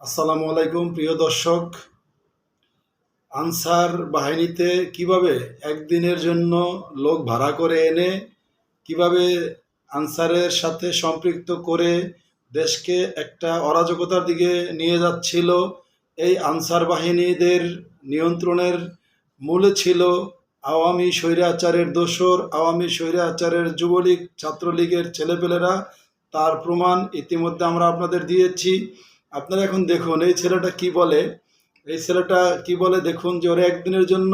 আসসালামু আলাইকুম, প্রিয় দর্শক। আনসার বাহিনীতে কীভাবে একদিনের জন্য লোক ভাড়া করে এনে, কীভাবে আনসারের সাথে সম্পৃক্ত করে দেশকে একটা অরাজকতার দিকে নিয়ে যাচ্ছিল, এই আনসার বাহিনীদের নিয়ন্ত্রণের মূলে ছিল আওয়ামী স্বৈরাচারের দোসর, আওয়ামী স্বৈরাচারের যুবলীগ, ছাত্রলীগের ছেলেপেলেরা। তার প্রমাণ ইতিমধ্যে আমরা আপনাদের দিয়েছি। আপনারা এখন দেখুন, এই ছেলেটা কি বলে? এই ছেলেটা কি বলে? দেখুন যে ওরা একদিনের জন্য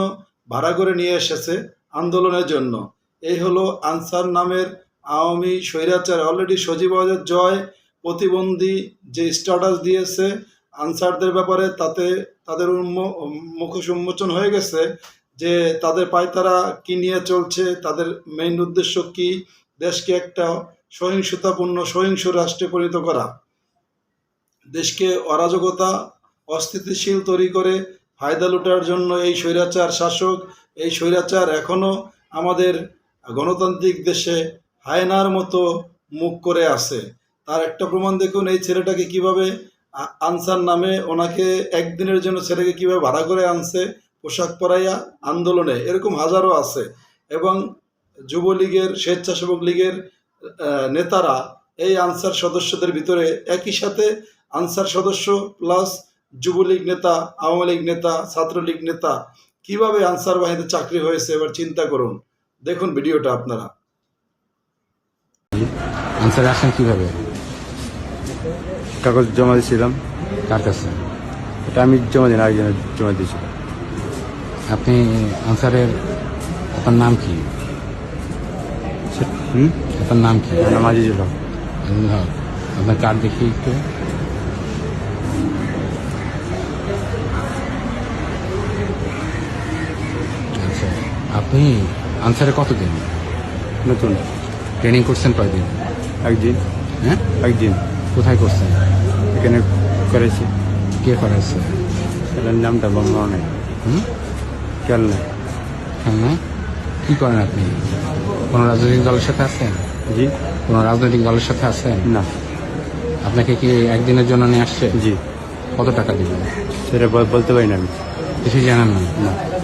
ভাড়া করে নিয়ে এসেছে আন্দোলনের জন্য। এই হলো আনসার নামের আওয়ামী স্বৈরাচার অলরেডি সজীব ওয়াজেদ জয় প্রতিবন্ধী যে স্ট্যাটাস দিয়েছে, আনসারদের ব্যাপারে তাতে তাদের মুখোশ উন্মোচন হয়ে গেছে যে তাদের পায়তারা কি নিয়ে চলছে, তাদের মেইন উদ্দেশ্য কি? দেশকে একটা সহিংসতাপূর্ণ, সহিংস রাষ্ট্রে পরিণত করা। দেশকে অরাজকতা, অস্থিতিশীল তৈরি করে ফায়দা লুটার জন্য এই স্বৈরাচার শাসক, এই স্বৈরাচার এখনও আমাদের গণতান্ত্রিক দেশে হায়নার মতো মুখ করে আছে। তার একটা প্রমাণ দেখুন, এই ছেলেটাকে কীভাবে আনসার নামে ওনাকে একদিনের জন্য ছেলেকে কীভাবে ভাড়া করে আনছে পোশাক পরাইয়া আন্দোলনে, এরকম হাজারো আছে। এবং যুবলীগের, স্বেচ্ছাসেবক লীগের নেতারা এই আনসার সদস্যদের ভিতরে একই সাথে আনসার সদস্য প্লাস যুবলীগ নেতা আওয়ামী লীগ নেতা ছাত্রলীগ নেতা কীভাবে আনসার বাহিনীতে চাকরি হয়েছে এবার চিন্তা করুন। দেখুন ভিডিওটা আপনারা। আনসারে আসেন কীভাবে? কাগজ জমা দিয়েছিলাম। কার কাছে? এটা আমি জমা দিন আগে জমা দিয়েছিলাম আপনি আনসারের আপনার নাম কি? হুম? আপনার নাম কি? নাম হক। আজিজুল হক। আপনার কার্ড দেখি একটু। আপনি আনসারে কতদিন? নতুন। ট্রেনিং করছেন কয়দিন? একদিন। হ্যাঁ? একদিন। কোথায় করছেন? এখানে করেছি কে করাইছে? এটার নামটা বন্ধ নেই। হুম? খেয়াল নেই হ্যাঁ কি করেন আপনি? কোনো রাজনৈতিক দলের সাথে আছেন? জি। কোনো রাজনৈতিক দলের সাথে আছেন? না। আপনাকে কি একদিনের জন্য নিয়ে আসছে? জি। কত টাকা দিবেন? সেটা বল- বলতে পারি না আমি। কিছুই জানেন না? না।